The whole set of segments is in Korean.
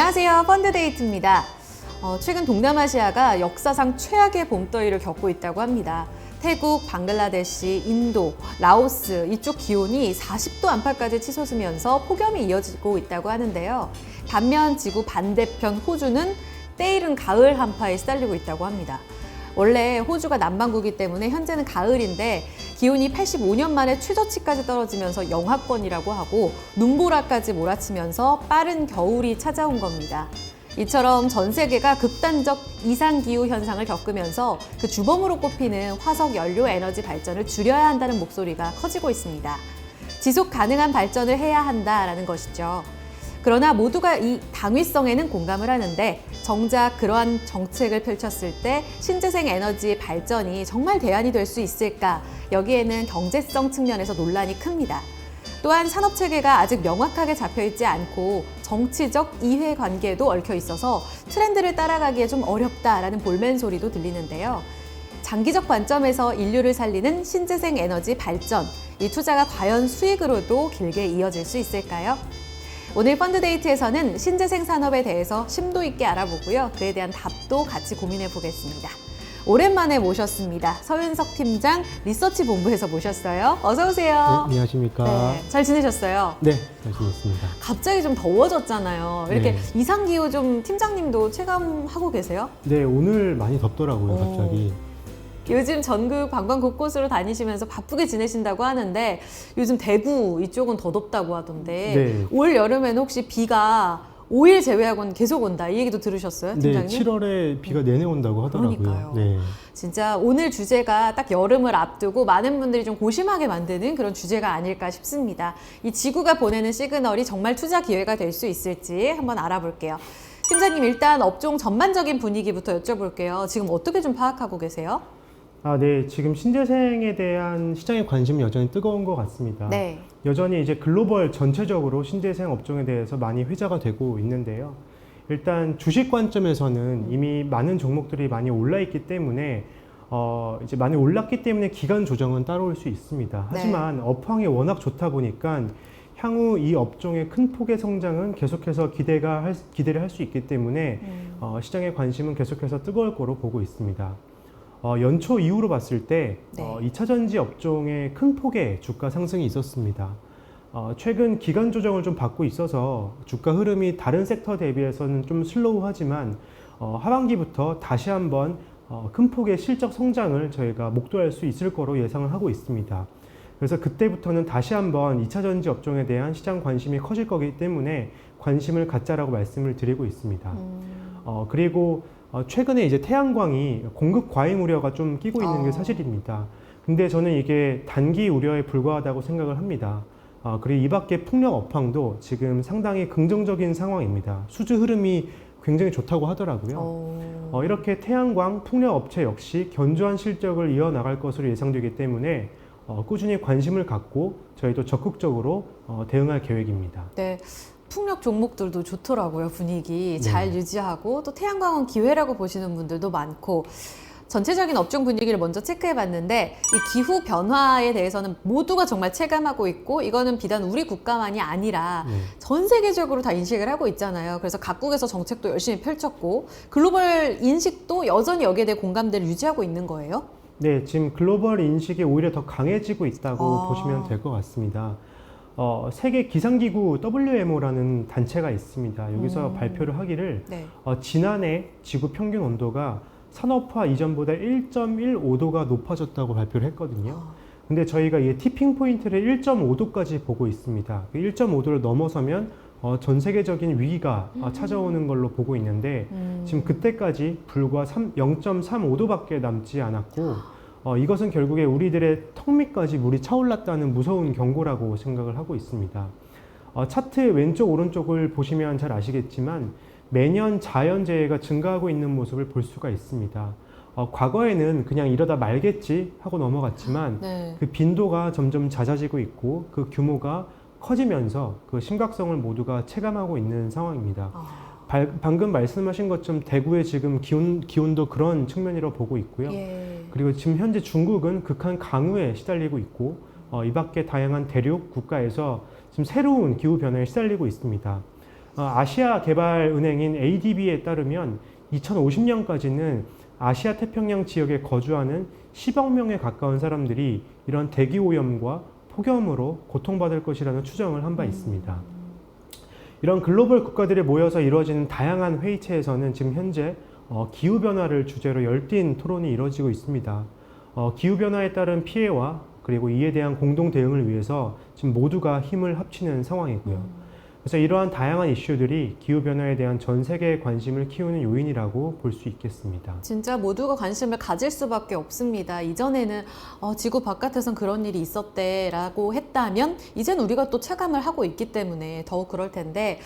안녕하세요. 펀드데이트입니다. 어, 최근 동남아시아가 역사상 최악의 봄더위를 겪고 있다고 합니다. 태국, 방글라데시, 인도, 라오스 이쪽 기온이 40도 안팎까지 치솟으면서 폭염이 이어지고 있다고 하는데요. 반면 지구 반대편 호주는 때이른 가을 한파에 시달리고 있다고 합니다. 원래 호주가 남반구이기 때문에 현재는 가을인데 기온이 85년 만에 최저치까지 떨어지면서 영하권이라고 하고 눈보라까지 몰아치면서 빠른 겨울이 찾아온 겁니다. 이처럼 전 세계가 극단적 이상 기후 현상을 겪으면서 그 주범으로 꼽히는 화석 연료 에너지 발전을 줄여야 한다는 목소리가 커지고 있습니다. 지속 가능한 발전을 해야 한다라는 것이죠. 그러나 모두가 이 당위성에는 공감을 하는데 정작 그러한 정책을 펼쳤을 때 신재생 에너지 발전이 정말 대안이 될 수 있을까? 여기에는 경제성 측면에서 논란이 큽니다. 또한 산업 체계가 아직 명확하게 잡혀 있지 않고 정치적 이해 관계도 얽혀 있어서 트렌드를 따라가기에 좀 어렵다라는 볼멘 소리도 들리는데요. 장기적 관점에서 인류를 살리는 신재생 에너지 발전, 이 투자가 과연 수익으로도 길게 이어질 수 있을까요? 오늘 펀드데이트에서는 신재생 산업에 대해서 심도 있게 알아보고요. 그에 대한 답도 같이 고민해 보겠습니다. 오랜만에 모셨습니다. 서윤석 팀장 리서치 본부에서 모셨어요. 어서 네, 오세요. 안녕하십니까. 네, 잘 지내셨어요? 네, 잘 지냈습니다. 갑자기 좀 더워졌잖아요. 이렇게 네. 이상 기후 좀 팀장님도 체감하고 계세요? 네, 오늘 많이 덥더라고요, 오. 갑자기. 요즘 전국 관광 곳곳으로 다니시면서 바쁘게 지내신다고 하는데 요즘 대구 이쪽은 더 덥다고 하던데 네. 올 여름에는 혹시 비가 5일 제외하고는 계속 온다 이 얘기도 들으셨어요, 네, 팀장님? 7월에 비가 내내 온다고 하더라고요. 그러니까요. 네. 진짜 오늘 주제가 딱 여름을 앞두고 많은 분들이 좀 고심하게 만드는 그런 주제가 아닐까 싶습니다. 이 지구가 보내는 시그널이 정말 투자 기회가 될 수 있을지 한번 알아볼게요. 팀장님 일단 업종 전반적인 분위기부터 여쭤볼게요. 지금 어떻게 좀 파악하고 계세요? 아, 네. 지금 신재생에 대한 시장의 관심이 여전히 뜨거운 것 같습니다. 네. 여전히 이제 글로벌 전체적으로 신재생 업종에 대해서 많이 회자가 되고 있는데요. 일단 주식 관점에서는 이미 많은 종목들이 많이 올라 있기 때문에 어, 이제 많이 올랐기 때문에 기간 조정은 따라올 수 있습니다. 네. 하지만 업황이 워낙 좋다 보니까 향후 이 업종의 큰 폭의 성장은 계속해서 기대가 할, 기대를 할 수 있기 때문에 음. 어, 시장의 관심은 계속해서 뜨거울 거로 보고 있습니다. 어, 연초 이후로 봤을 때 네. 어, 2차 전지 업종의 큰 폭의 주가 상승이 있었습니다. 어, 최근 기간 조정을 좀 받고 있어서 주가 흐름이 다른 섹터 대비해서는 좀 슬로우하지만 어, 하반기부터 다시 한번 어, 큰 폭의 실적 성장을 저희가 목도할 수 있을 거로 예상을 하고 있습니다. 그래서 그때부터는 다시 한번 2차 전지 업종에 대한 시장 관심이 커질 거기 때문에 관심을 갖자라고 말씀을 드리고 있습니다. 음. 어, 그리고 어, 최근에 이제 태양광이 공급 과잉 우려가 좀 끼고 있는 어. 게 사실입니다. 근데 저는 이게 단기 우려에 불과하다고 생각을 합니다. 어, 그리고 이 밖에 풍력 업황도 지금 상당히 긍정적인 상황입니다. 수주 흐름이 굉장히 좋다고 하더라고요. 어. 어, 이렇게 태양광 풍력 업체 역시 견조한 실적을 이어나갈 것으로 예상되기 때문에 어, 꾸준히 관심을 갖고 저희도 적극적으로 어, 대응할 계획입니다. 네. 풍력 종목들도 좋더라고요, 분위기. 잘 네. 유지하고 또 태양광은 기회라고 보시는 분들도 많고 전체적인 업종 분위기를 먼저 체크해 봤는데 이 기후 변화에 대해서는 모두가 정말 체감하고 있고 이거는 비단 우리 국가만이 아니라 네. 전 세계적으로 다 인식을 하고 있잖아요. 그래서 각국에서 정책도 열심히 펼쳤고 글로벌 인식도 여전히 여기에 대해 공감대를 유지하고 있는 거예요. 네, 지금 글로벌 인식이 오히려 더 강해지고 있다고 아. 보시면 될 것 같습니다. 어, 세계 기상기구 WMO라는 단체가 있습니다. 여기서 음. 발표를 하기를 네. 어, 지난해 지구 평균 온도가 산업화 이전보다 1.15도가 높아졌다고 발표를 했거든요. 아, 근데 저희가 이 티핑 포인트를 1.5도까지 보고 있습니다. 그 1.5도를 넘어서면 어, 전 세계적인 위기가 어, 찾아오는 걸로 보고 있는데 음. 지금 그때까지 불과 3, 0.35도밖에 남지 않았고 어, 이것은 결국에 우리들의 턱 밑까지 물이 차올랐다는 무서운 경고라고 생각을 하고 있습니다. 어, 차트 왼쪽 오른쪽을 보시면 잘 아시겠지만 매년 자연재해가 증가하고 있는 모습을 볼 수가 있습니다. 어, 과거에는 그냥 이러다 말겠지 하고 넘어갔지만 네. 그 빈도가 점점 잦아지고 있고 그 규모가 커지면서 그 심각성을 모두가 체감하고 있는 상황입니다. 아, 발- 방금 말씀하신 것처럼 대구의 지금 기온, 기온도 그런 측면이라고 보고 있고요. 예. 그리고 지금 현재 중국은 극한 강우에 시달리고 있고 어, 이 밖에 다양한 대륙 국가에서 지금 새로운 기후 변화에 시달리고 있습니다. 어, 아시아 개발 은행인 ADB에 따르면 2050년까지는 아시아 태평양 지역에 거주하는 10억 명에 가까운 사람들이 이런 대기 오염과 폭염으로 고통받을 것이라는 추정을 한 바 있습니다. 이런 글로벌 국가들이 모여서 이루어지는 다양한 회의체에서는 지금 현재 어, 기후 변화를 주제로 열띤 토론이 이루어지고 있습니다. 어, 기후 변화에 따른 피해와 그리고 이에 대한 공동 대응을 위해서 지금 모두가 힘을 합치는 상황이고요. 그래서 이러한 다양한 이슈들이 기후 변화에 대한 전 세계의 관심을 키우는 요인이라고 볼 수 있겠습니다. 진짜 모두가 관심을 가질 수밖에 없습니다. 이전에는 어, 지구 바깥에선 그런 일이 있었대라고 했다면 이젠 우리가 또 체감을 하고 있기 때문에 더욱 그럴 텐데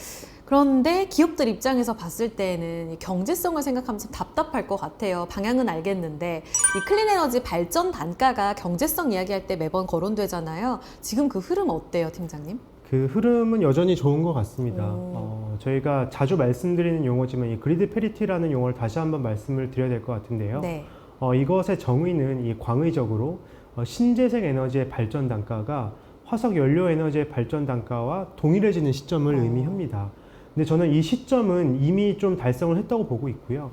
그런데 기업들 입장에서 봤을 때는 이 경제성을 생각하면 참 답답할 것 같아요. 방향은 알겠는데 이 클린 에너지 발전 단가가 경제성 이야기할 때 매번 거론되잖아요. 지금 그 흐름 어때요, 팀장님? 그 흐름은 여전히 좋은 것 같습니다. 오. 어, 저희가 자주 말씀드리는 용어지만 이 그리드 페리티라는 용어를 다시 한번 말씀을 드려야 될 것 같은데요. 네. 어, 이것의 정의는 이 광의적으로 어, 신재생 에너지의 발전 단가가 화석 연료 에너지의 발전 단가와 동일해지는 시점을 어. 의미합니다. 근데 저는 이 시점은 이미 좀 달성을 했다고 보고 있고요.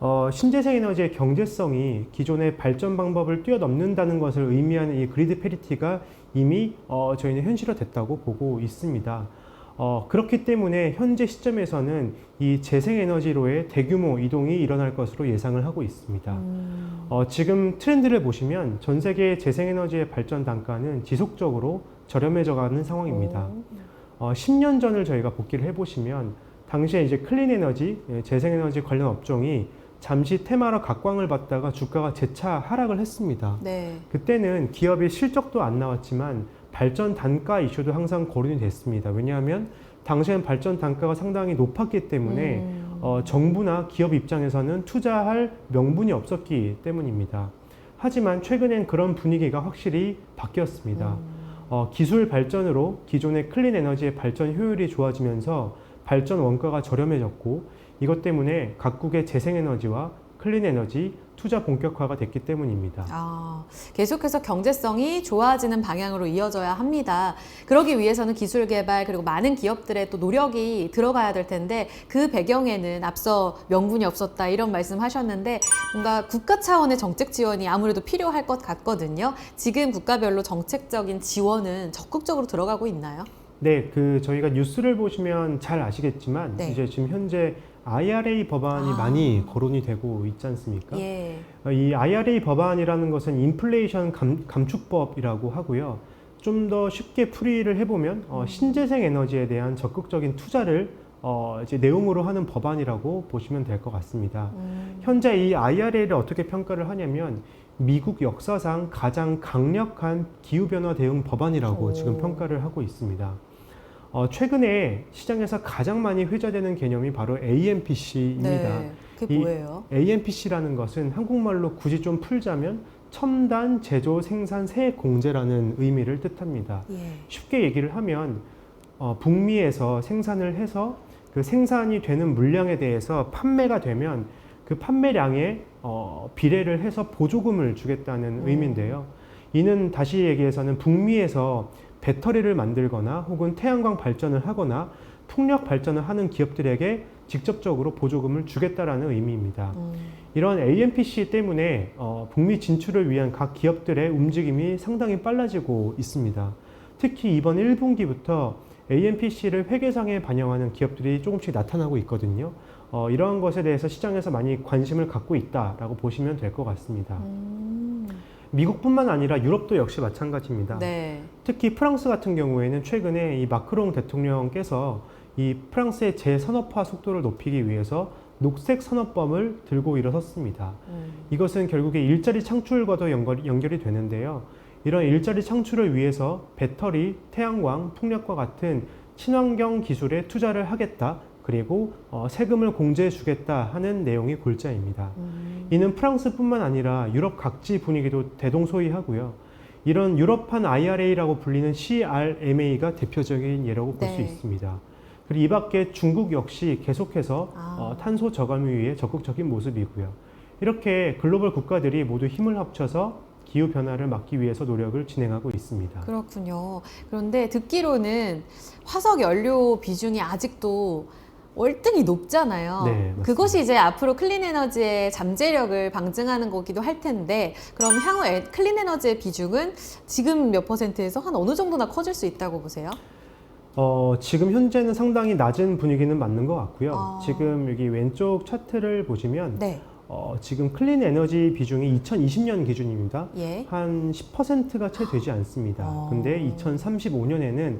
어, 신재생 에너지의 경제성이 기존의 발전 방법을 뛰어넘는다는 것을 의미하는 이 그리드 페리티가 이미 어, 저희는 현실화됐다고 보고 있습니다. 어, 그렇기 때문에 현재 시점에서는 이 재생에너지로의 대규모 이동이 일어날 것으로 예상을 하고 있습니다. 음, 어, 지금 트렌드를 보시면 전 세계 재생에너지의 발전 단가는 지속적으로 저렴해져 가는 상황입니다. 오. 어, 10년 전을 저희가 복기를 해보시면 당시에 이제 클린 에너지, 예, 재생에너지 관련 업종이 잠시 테마로 각광을 받다가 주가가 재차 하락을 했습니다. 네. 그때는 기업의 실적도 안 나왔지만 발전 단가 이슈도 항상 거론이 됐습니다. 왜냐하면 당시엔 발전 단가가 상당히 높았기 때문에 음. 어, 정부나 기업 입장에서는 투자할 명분이 없었기 때문입니다. 하지만 최근엔 그런 분위기가 확실히 바뀌었습니다. 음. 어, 기술 발전으로 기존의 클린 에너지의 발전 효율이 좋아지면서 발전 원가가 저렴해졌고 이것 때문에 각국의 재생에너지와 클린 에너지 투자 본격화가 됐기 때문입니다. 아, 계속해서 경제성이 좋아지는 방향으로 이어져야 합니다. 그러기 위해서는 기술 개발 그리고 많은 기업들의 또 노력이 들어가야 될 텐데 그 배경에는 앞서 명분이 없었다 이런 말씀 하셨는데 뭔가 국가 차원의 정책 지원이 아무래도 필요할 것 같거든요. 지금 국가별로 정책적인 지원은 적극적으로 들어가고 있나요? 네, 그 저희가 뉴스를 보시면 잘 아시겠지만 네. 이제 지금 현재 IRA 법안이 아. 많이 거론이 되고 있지 않습니까? 예. 어, 이 IRA 법안이라는 것은 인플레이션 감, 감축법이라고 하고요. 좀 더 쉽게 풀이를 해보면 어, 신재생 에너지에 대한 적극적인 투자를 어, 이제 내용으로 하는 법안이라고 보시면 될 것 같습니다. 음. 현재 이 IRA를 어떻게 평가를 하냐면 미국 역사상 가장 강력한 기후변화 대응 법안이라고 오. 지금 평가를 하고 있습니다. 어, 최근에 시장에서 가장 많이 회자되는 개념이 바로 AMPC입니다. 네. 그게 이- 뭐예요? AMPC라는 것은 한국말로 굳이 좀 풀자면 첨단 제조 생산 세 공제라는 의미를 뜻합니다. 예. 쉽게 얘기를 하면 어, 북미에서 생산을 해서 그 생산이 되는 물량에 대해서 판매가 되면 그 판매량에 어, 비례를 해서 보조금을 주겠다는 음. 의미인데요. 이는 다시 얘기해서는 북미에서 배터리를 만들거나 혹은 태양광 발전을 하거나 풍력 발전을 하는 기업들에게 직접적으로 보조금을 주겠다라는 의미입니다. 음. 이런 AMPC 때문에 어, 북미 진출을 위한 각 기업들의 움직임이 상당히 빨라지고 있습니다. 특히 이번 1분기부터 AMPC를 회계상에 반영하는 기업들이 조금씩 나타나고 있거든요. 어, 이러한 것에 대해서 시장에서 많이 관심을 갖고 있다라고 보시면 될 것 같습니다. 음. 미국뿐만 아니라 유럽도 역시 마찬가지입니다. 네. 특히 프랑스 같은 경우에는 최근에 이 마크롱 대통령께서 이 프랑스의 재산업화 속도를 높이기 위해서 녹색 산업법을 들고 일어섰습니다. 음. 이것은 결국에 일자리 창출과도 연결, 연결이 되는데요. 이런 일자리 창출을 위해서 배터리, 태양광, 풍력과 같은 친환경 기술에 투자를 하겠다. 그리고 어, 세금을 공제해 주겠다 하는 내용이 골자입니다. 음. 이는 프랑스뿐만 아니라 유럽 각지 분위기도 대동소이하고요. 이런 유럽판 IRA라고 불리는 CRMA가 대표적인 예라고 볼수 네. 있습니다. 그리고 이 밖에 중국 역시 계속해서 아. 어, 탄소 저감을 위해 적극적인 모습이고요. 이렇게 글로벌 국가들이 모두 힘을 합쳐서 기후 변화를 막기 위해서 노력을 진행하고 있습니다. 그렇군요. 그런데 듣기로는 화석 연료 비중이 아직도 월등히 높잖아요. 네. 그것이 이제 앞으로 클린 에너지의 잠재력을 방증하는 거기도 할 텐데, 그럼 향후 에- 클린 에너지의 비중은 지금 몇 퍼센트에서 한 어느 정도나 커질 수 있다고 보세요? 어, 지금 현재는 상당히 낮은 분위기는 맞는 것 같고요. 아. 지금 여기 왼쪽 차트를 보시면 네. 어, 지금 클린 에너지 비중이 2020년 기준입니다. 예. 한 10%가 채 되지 않습니다. 어. 근데 2035년에는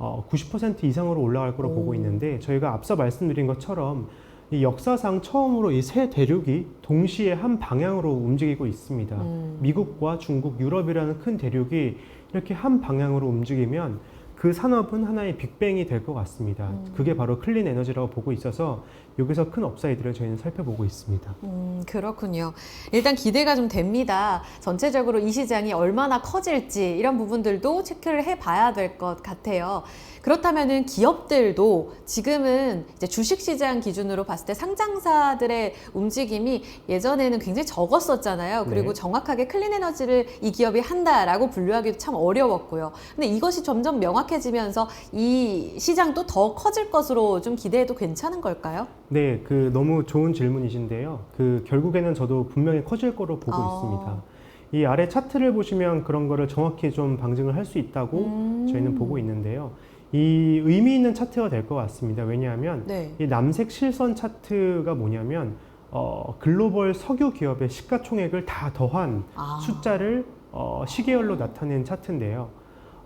어, 90% 이상으로 올라갈 거로 오. 보고 있는데 저희가 앞서 말씀드린 것처럼 이 역사상 처음으로 이 세 대륙이 동시에 한 방향으로 움직이고 있습니다. 음. 미국과 중국, 유럽이라는 큰 대륙이 이렇게 한 방향으로 움직이면 그 산업은 하나의 빅뱅이 될 것 같습니다. 음. 그게 바로 클린 에너지라고 보고 있어서 여기서 큰 업사이드를 저희는 살펴보고 있습니다. 음, 그렇군요. 일단 기대가 좀 됩니다. 전체적으로 이 시장이 얼마나 커질지 이런 부분들도 체크를 해 봐야 될 것 같아요. 그렇다면은 기업들도 지금은 이제 주식 시장 기준으로 봤을 때 상장사들의 움직임이 예전에는 굉장히 적었었잖아요. 그리고 네. 정확하게 클린 에너지를 이 기업이 한다라고 분류하기도 참 어려웠고요. 근데 이것이 점점 명확해지면서 이 시장도 더 커질 것으로 좀 기대해도 괜찮은 걸까요? 네, 그 너무 좋은 질문이신데요. 그 결국에는 저도 분명히 커질 거로 보고 어. 있습니다. 이 아래 차트를 보시면 그런 거를 정확히 좀 방증을 할 수 있다고 음. 저희는 보고 있는데요. 이 의미 있는 차트가 될 것 같습니다. 왜냐하면 네. 이 남색 실선 차트가 뭐냐면 어, 글로벌 석유 기업의 시가총액을 다 더한 아. 숫자를 어, 시계열로 나타낸 차트인데요.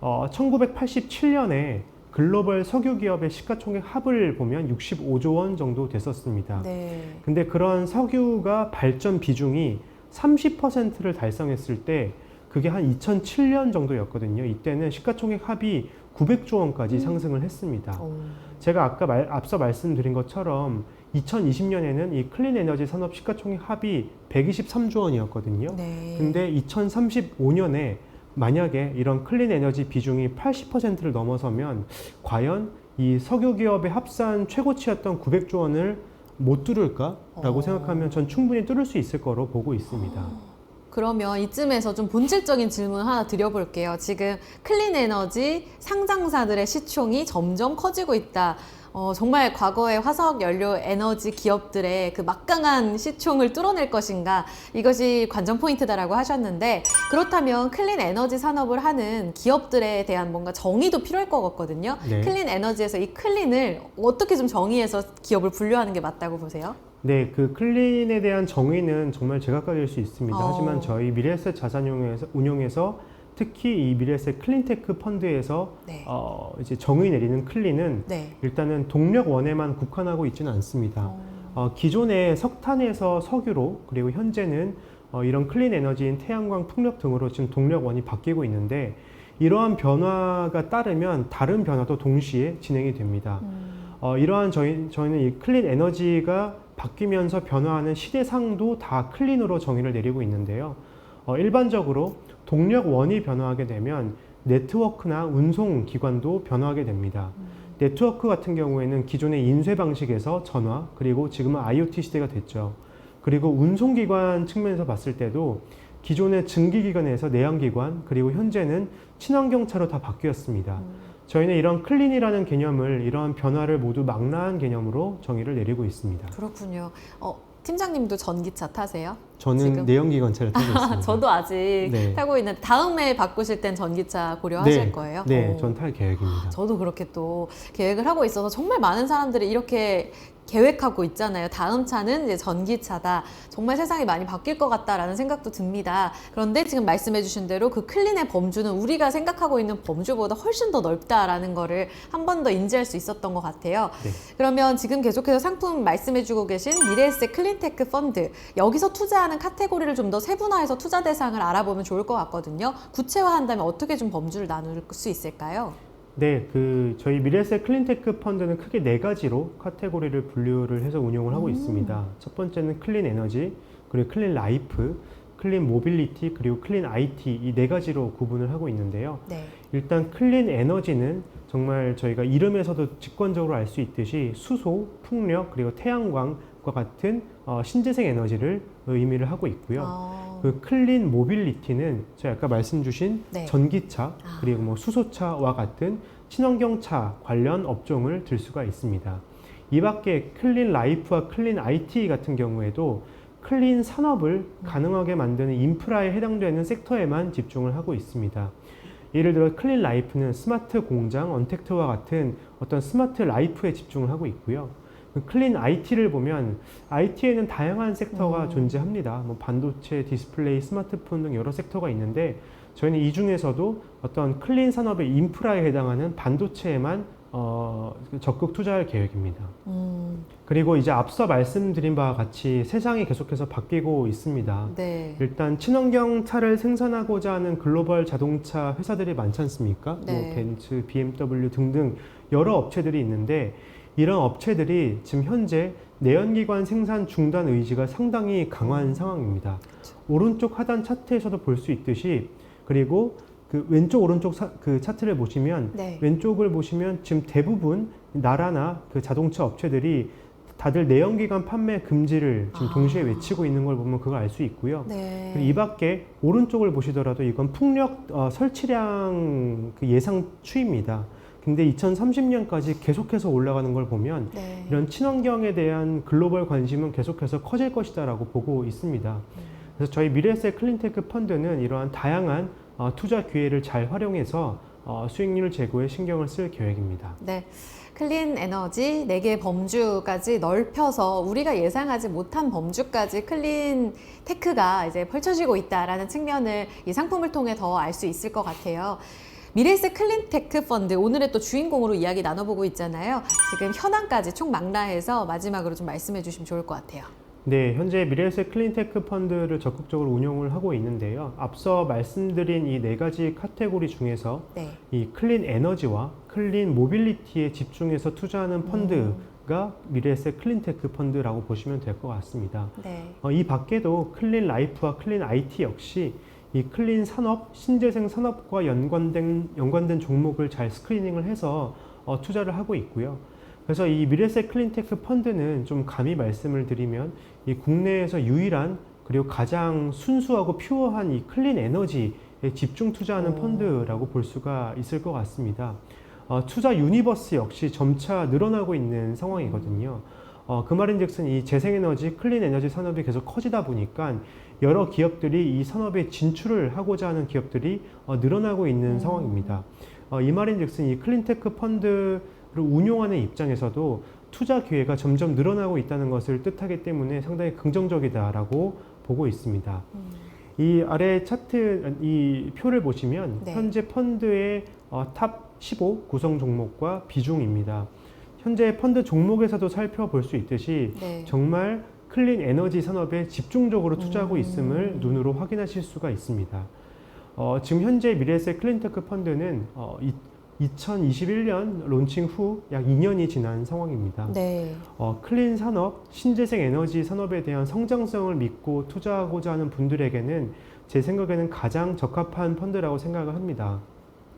어, 1987년에 글로벌 석유 기업의 시가총액 합을 보면 65조 원 정도 됐었습니다. 네. 근데 그런 석유가 발전 비중이 30%를 달성했을 때 그게 한 2007년 정도였거든요. 이때는 시가총액 합이 900조 원까지 음. 상승을 했습니다. 오. 제가 아까 말- 앞서 말씀드린 것처럼 2020년에는 이 클린 에너지 산업 시가총액 합이 123조 원이었거든요. 네. 근데 2035년에 만약에 이런 클린 에너지 비중이 80%를 넘어서면 과연 이 석유 기업의 합산 최고치였던 900조 원을 못 뚫을까라고 어. 생각하면 전 충분히 뚫을 수 있을 거로 보고 있습니다. 그러면 이쯤에서 좀 본질적인 질문 하나 드려볼게요. 지금 클린 에너지 상장사들의 시총이 점점 커지고 있다. 어, 정말 과거의 화석 연료 에너지 기업들의 그 막강한 시총을 뚫어낼 것인가 이것이 관전 포인트다라고 하셨는데 그렇다면 클린 에너지 산업을 하는 기업들에 대한 뭔가 정의도 필요할 것 같거든요. 네. 클린 에너지에서 이 클린을 어떻게 좀 정의해서 기업을 분류하는 게 맞다고 보세요? 네, 그 클린에 대한 정의는 정말 제각각일 수 있습니다. 어. 하지만 저희 미래에셋 자산 운용에서 운용에서 특히 이 미래에셋 클린테크 펀드에서 네. 어, 이제 정의 내리는 클린은 네. 일단은 동력 원에만 국한하고 있지는 않습니다. 어. 어, 기존의 석탄에서 석유로 그리고 현재는 어, 이런 클린 에너지인 태양광, 풍력 등으로 지금 동력 원이 바뀌고 있는데 이러한 변화가 따르면 다른 변화도 동시에 진행이 됩니다. 음. 어, 이러한 저희, 저희는 이 클린 에너지가 바뀌면서 변화하는 시대상도 다 클린으로 정의를 내리고 있는데요. 어, 일반적으로 동력원이 변화하게 되면 네트워크나 운송 기관도 변화하게 됩니다. 네트워크 같은 경우에는 기존의 인쇄 방식에서 전화, 그리고 지금은 IoT 시대가 됐죠. 그리고 운송기관 측면에서 봤을 때도 기존의 증기기관에서 내연기관, 그리고 현재는 친환경차로 다 바뀌었습니다. 저희는 이런 클린이라는 개념을 이러한 변화를 모두 망라한 개념으로 정의를 내리고 있습니다. 그렇군요. 어, 팀장님도 전기차 타세요? 저는 지금? 내연기관차를 타고 있습니다. 저도 아직 네. 타고 있는데 다음에 바꾸실 땐 전기차 고려하실 네, 거예요? 네, 오. 전 탈 계획입니다. 저도 그렇게 또 계획을 하고 있어서 정말 많은 사람들이 이렇게 계획하고 있잖아요. 다음 차는 이제 전기차다. 정말 세상이 많이 바뀔 것 같다라는 생각도 듭니다. 그런데 지금 말씀해주신 대로 그 클린의 범주는 우리가 생각하고 있는 범주보다 훨씬 더 넓다라는 거를 한 번 더 인지할 수 있었던 것 같아요. 네. 그러면 지금 계속해서 상품 말씀해주고 계신 미래에셋 클린테크 펀드 여기서 투자하는 카테고리를 좀 더 세분화해서 투자 대상을 알아보면 좋을 것 같거든요. 구체화한다면 어떻게 좀 범주를 나눌 수 있을까요? 네, 그 저희 미래에셋 클린테크 펀드는 크게 네 가지로 카테고리를 분류를 해서 운용을 하고 음. 있습니다. 첫 번째는 클린 에너지, 그리고 클린 라이프, 클린 모빌리티, 그리고 클린 IT 이 네 가지로 구분을 하고 있는데요. 네. 일단 클린 에너지는 정말 저희가 이름에서도 직관적으로 알 수 있듯이 수소, 풍력, 그리고 태양광, 과 같은 어, 신재생 에너지를 의미를 하고 있고요. 어, 그 클린 모빌리티는 제가 아까 말씀 주신 네. 전기차 아. 그리고 뭐 수소차와 같은 친환경차 관련 업종을 들 수가 있습니다. 이 밖에 클린 라이프와 클린 IT 같은 경우에도 클린 산업을 가능하게 만드는 인프라에 해당되는 섹터에만 집중을 하고 있습니다. 예를 들어 클린 라이프는 스마트 공장, 언택트와 같은 어떤 스마트 라이프에 집중을 하고 있고요. 그 클린 IT를 보면 IT에는 다양한 섹터가 음. 존재합니다. 뭐 반도체, 디스플레이, 스마트폰 등 여러 섹터가 있는데 저희는 이 중에서도 어떤 클린 산업의 인프라에 해당하는 반도체에만 어, 적극 투자할 계획입니다. 음, 그리고 이제 앞서 말씀드린 바와 같이 세상이 계속해서 바뀌고 있습니다. 네. 일단 친환경 차를 생산하고자 하는 글로벌 자동차 회사들이 많지 않습니까? 네. 뭐 벤츠, BMW 등등 여러 업체들이 있는데 이런 업체들이 지금 현재 내연기관 생산 중단 의지가 상당히 강한 상황입니다. 오른쪽 하단 차트에서도 볼 수 있듯이 그리고 그 왼쪽 오른쪽 사- 그 차트를 보시면 네. 왼쪽을 보시면 지금 대부분 나라나 그 자동차 업체들이 다들 내연기관 판매 금지를 지금 아. 동시에 외치고 있는 걸 보면 그걸 알 수 있고요. 네. 그리고 이 밖에 오른쪽을 보시더라도 이건 풍력 어, 설치량 그 예상 추입니다. 근데 2030년까지 계속해서 올라가는 걸 보면 네. 이런 친환경에 대한 글로벌 관심은 계속해서 커질 것이다라고 보고 있습니다. 그래서 저희 미래에셋 클린테크 펀드는 이러한 다양한 어, 투자 기회를 잘 활용해서 어, 수익률 제고에 신경을 쓸 계획입니다. 네. 클린 에너지 4개 범주까지 넓혀서 우리가 예상하지 못한 범주까지 클린 테크가 이제 펼쳐지고 있다라는 측면을 이 상품을 통해 더 알 수 있을 것 같아요. 미래세 클린테크 펀드 오늘의 또 주인공으로 이야기 나눠보고 있잖아요. 지금 현황까지 총 망라해서 마지막으로 좀 말씀해 주시면 좋을 것 같아요. 네, 현재 미래에셋 클린테크 펀드를 적극적으로 운영을 하고 있는데요. 앞서 말씀드린 이 네 가지 카테고리 중에서 네. 이 클린 에너지와 클린 모빌리티에 집중해서 투자하는 펀드가 미래에셋 클린테크 펀드라고 보시면 될 것 같습니다. 네. 어, 이 밖에도 클린 라이프와 클린 IT 역시 이 클린 산업, 신재생 산업과 연관된, 연관된 종목을 잘 스크리닝을 해서 어, 투자를 하고 있고요. 그래서 이 미래세 클린테크 펀드는 좀 감히 말씀을 드리면 이 국내에서 유일한 그리고 가장 순수하고 퓨어한 이 클린 에너지에 집중 투자하는 오. 펀드라고 볼 수가 있을 것 같습니다. 어, 투자 유니버스 역시 점차 늘어나고 있는 상황이거든요. 어, 그 말인즉슨 이 재생에너지, 클린 에너지 산업이 계속 커지다 보니까 여러 기업들이 이 산업에 진출을 하고자 하는 기업들이 어, 늘어나고 있는 음. 상황입니다. 어, 이 말인즉슨 이 클린테크 펀드를 운용하는 입장에서도 투자 기회가 점점 늘어나고 있다는 것을 뜻하기 때문에 상당히 긍정적이다라고 보고 있습니다. 음. 이 아래 차트 이 표를 보시면 네. 현재 펀드의 어, 탑15 구성 종목과 비중입니다. 현재 펀드 종목에서도 살펴볼 수 있듯이 네. 정말 클린 에너지 산업에 집중적으로 투자하고 음. 있음을 눈으로 확인하실 수가 있습니다. 어, 지금 현재 미래에셋 클린테크 펀드는 어, 이, 2021년 론칭 후 약 2년이 지난 상황입니다. 네. 어, 클린 산업, 신재생 에너지 산업에 대한 성장성을 믿고 투자하고자 하는 분들에게는 제 생각에는 가장 적합한 펀드라고 생각을 합니다.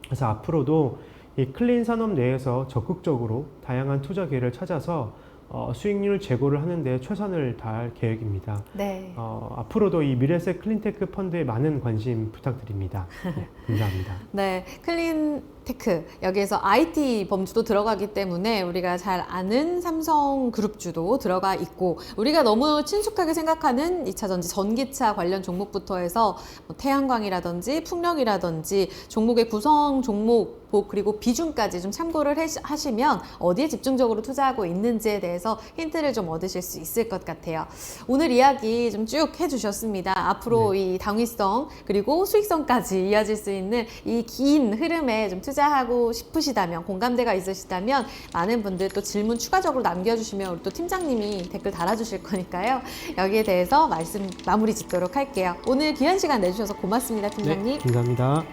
그래서 앞으로도 이 클린 산업 내에서 적극적으로 다양한 투자 기회를 찾아서 어, 수익률 제고를 하는데 최선을 다할 계획입니다. 네. 어, 앞으로도 이 미래세 클린테크 펀드에 많은 관심 부탁드립니다. 네, 감사합니다. 네, 클린 테크 여기에서 IT 범주도 들어가기 때문에 우리가 잘 아는 삼성 그룹주도 들어가 있고 우리가 너무 친숙하게 생각하는 2차 전지 전기차 관련 종목부터 해서 뭐 태양광이라든지 풍력이라든지 종목의 구성 종목 보- 그리고 비중까지 좀 참고를 하시면 어디에 집중적으로 투자하고 있는지에 대해서 힌트를 좀 얻으실 수 있을 것 같아요. 오늘 이야기 좀 쭉 해주셨습니다. 앞으로 이 당위성 그리고 수익성까지 이어질 수 있는 이 긴 흐름에 좀 투자 하고 싶으시다면 공감대가 있으시다면 많은 분들 또 질문 추가적으로 남겨주시면 우리 또 팀장님이 댓글 달아주실 거니까요. 여기에 대해서 말씀 마무리 짓도록 할게요. 오늘 귀한 시간 내주셔서 고맙습니다, 팀장님. 네, 감사합니다.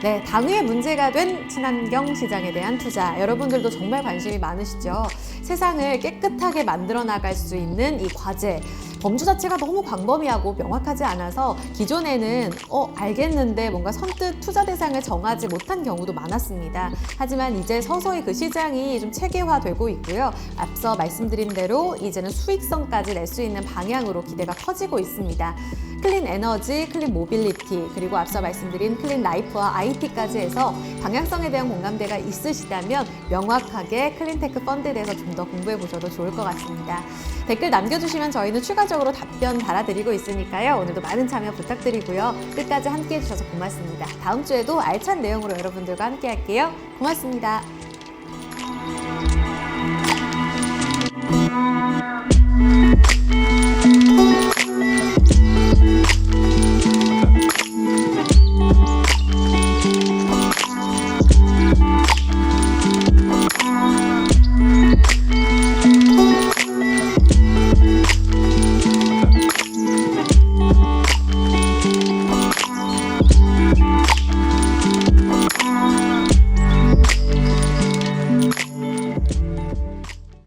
네, 당위의 문제가 된 친환경 시장에 대한 투자. 여러분들도 정말 관심이 많으시죠? 세상을 깨끗하게 만들어 나갈 수 있는 이 과제. 범주 자체가 너무 광범위하고 명확하지 않아서 기존에는 어 알겠는데 뭔가 선뜻 투자 대상을 정하지 못한 경우도 많았습니다. 하지만 이제 서서히 그 시장이 좀 체계화되고 있고요. 앞서 말씀드린 대로 이제는 수익성까지 낼 수 있는 방향으로 기대가 커지고 있습니다. 클린 에너지, 클린 모빌리티, 그리고 앞서 말씀드린 클린 라이프와 IT까지 해서 방향성에 대한 공감대가 있으시다면 명확하게 클린테크 펀드에 대해서 좀 더 공부해 보셔도 좋을 것 같습니다. 댓글 남겨주시면 저희는 추가 폭발적으로 답변 달아드리고 있으니까요. 오늘도 많은 참여 부탁드리고요. 끝까지 함께 해주셔서 고맙습니다. 다음 주에도 알찬 내용으로 여러분들과 함께 할게요. 고맙습니다.